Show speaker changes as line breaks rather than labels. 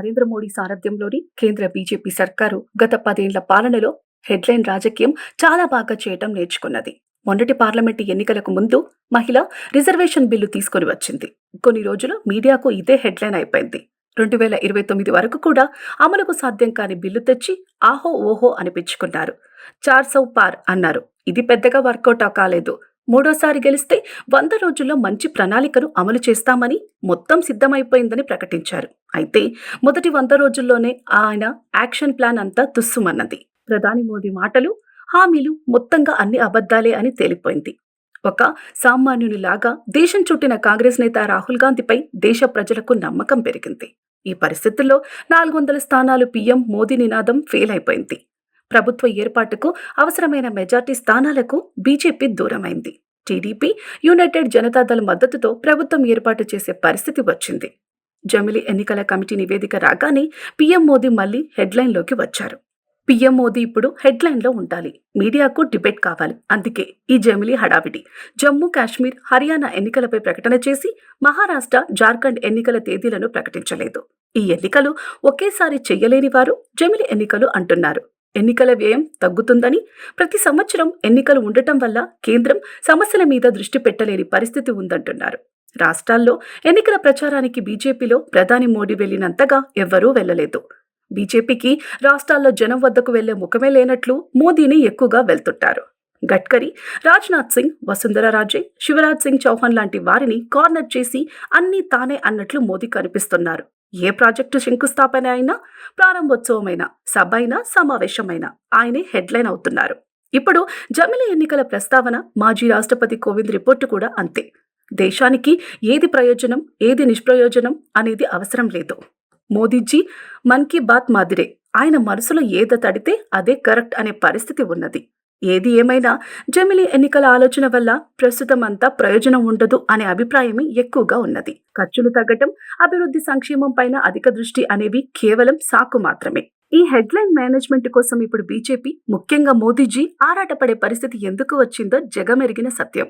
నరేంద్ర మోడీ సారథ్యంలోని కేంద్ర బీజేపీ సర్కారు గత పదేళ్ళ పాలనలో హెడ్లైన్ రాజకీయం చాలా బాగా చేయటం నేర్చుకున్నది. మొన్నటి పార్లమెంటు ఎన్నికలకు ముందు మహిళ రిజర్వేషన్ బిల్లు తీసుకొని వచ్చింది. కొన్ని రోజులు మీడియాకు ఇదే హెడ్లైన్ అయిపోయింది. రెండు వేల ఇరవై తొమ్మిది వరకు కూడా అమలుకు సాధ్యం కాని బిల్లు తెచ్చి ఆహో ఓహో అనిపించుకున్నారు. చార్ సౌ పార్ అన్నారు. ఇది పెద్దగా వర్కౌట్ కాలేదు. మూడోసారి గెలిస్తే వంద రోజుల్లో మంచి ప్రణాళికను అమలు చేస్తామని మొత్తం సిద్ధమైపోయిందని ప్రకటించారు. అయితే మొదటి వంద రోజుల్లోనే ఆయన యాక్షన్ ప్లాన్ అంతా తుస్సుమన్నది. ప్రధాని మోదీ మాటలు హామీలు మొత్తంగా అన్ని అబద్ధాలే అని తేలిపోయింది. ఒక సామాన్యునిలాగా దేశం చుట్టిన కాంగ్రెస్ నేత రాహుల్ గాంధీపై దేశ ప్రజలకు నమ్మకం పెరిగింది. ఈ పరిస్థితుల్లో నాలుగు వందల స్థానాలు పీఎం మోదీ నినాదం ఫెయిల్ అయిపోయింది ప్రభుత్వ ఏర్పాటుకు అవసరమైన మెజార్టీ స్థానాలకు బీజేపీ దూరమైంది. టీడీపీ యునైటెడ్ జనతాదళ మద్దతుతో ప్రభుత్వం ఏర్పాటు చేసే పరిస్థితి వచ్చింది. జమిలి ఎన్నికల కమిటీ నివేదిక రాగానే పీఎం మోదీ మళ్ళీ హెడ్లైన్లోకి వచ్చారు. పీఎం మోదీ ఇప్పుడు హెడ్లైన్లో ఉండాలి. మీడియాకు డిబేట్ కావాలి. అందుకే ఈ జమిలి హడావిడి. జమ్మూ కాశ్మీర్ హర్యానా ఎన్నికలపై ప్రకటన చేసి మహారాష్ట్ర జార్ఖండ్ ఎన్నికల తేదీలను ప్రకటించలేదు. ఈ ఎన్నికలు ఒకేసారి చెయ్యలేని వారు జమిలి ఎన్నికలు అంటున్నారు. ఎన్నికల వ్యయం తగ్గుతుందని ప్రతి సంవత్సరం ఎన్నికలు ఉండటం వల్ల కేంద్రం సమస్యల మీద దృష్టి పెట్టలేని పరిస్థితి ఉందంటున్నారు. రాష్ట్రాల్లో ఎన్నికల ప్రచారానికి బీజేపీలో ప్రధాని మోడీ వెళ్ళినంతగా ఎవ్వరూ వెళ్ళలేదు బీజేపీకి రాష్ట్రాల్లో జనం వద్దకు వెళ్ళే ముఖమే లేనట్లు మోదీని ఎక్కువగా వెళ్తుంటారు. గడ్కరీ రాజ్నాథ్ సింగ్ వసుంధర రాజే శివరాజ్ సింగ్ చౌహాన్ లాంటి వారిని కార్నర్ చేసి అన్నీ తానే అన్నట్లు మోదీ కనిపిస్తున్నారు. ఏ ప్రాజెక్టు శంకుస్థాపన అయినా ప్రారంభోత్సవమైన సభ అయినా సమావేశమైనా ఆయనే హెడ్లైన్ అవుతున్నారు. ఇప్పుడు జమిలి ఎన్నికల ప్రస్తావన మాజీ రాష్ట్రపతి కోవింద్ రిపోర్టు కూడా అంతే. దేశానికి ఏది ప్రయోజనం ఏది నిష్ప్రయోజనం అనేది అవసరం లేదు. మోదీజీ మన్ కీ బాత్ మాదిరే ఆయన మనసులో ఏద తడితే అదే కరెక్ట్ అనే పరిస్థితి ఉన్నది. ఏది ఏమైనా. జమిలి ఎన్నికల ఆలోచన వల్ల ప్రస్తుతం అంతా ప్రయోజనం ఉండదు అనే అభిప్రాయమే ఎక్కువగా ఉన్నది. ఖర్చులు తగ్గటం అభివృద్ధి సంక్షేమం పైన అధిక దృష్టి అనేవి కేవలం సాకు మాత్రమే. ఈ హెడ్లైన్ మేనేజ్మెంట్ కోసం ఇప్పుడు బీజేపీ ముఖ్యంగా మోదీజీ ఆరాటపడే పరిస్థితి ఎందుకు వచ్చిందో జగమెరిగిన సత్యం.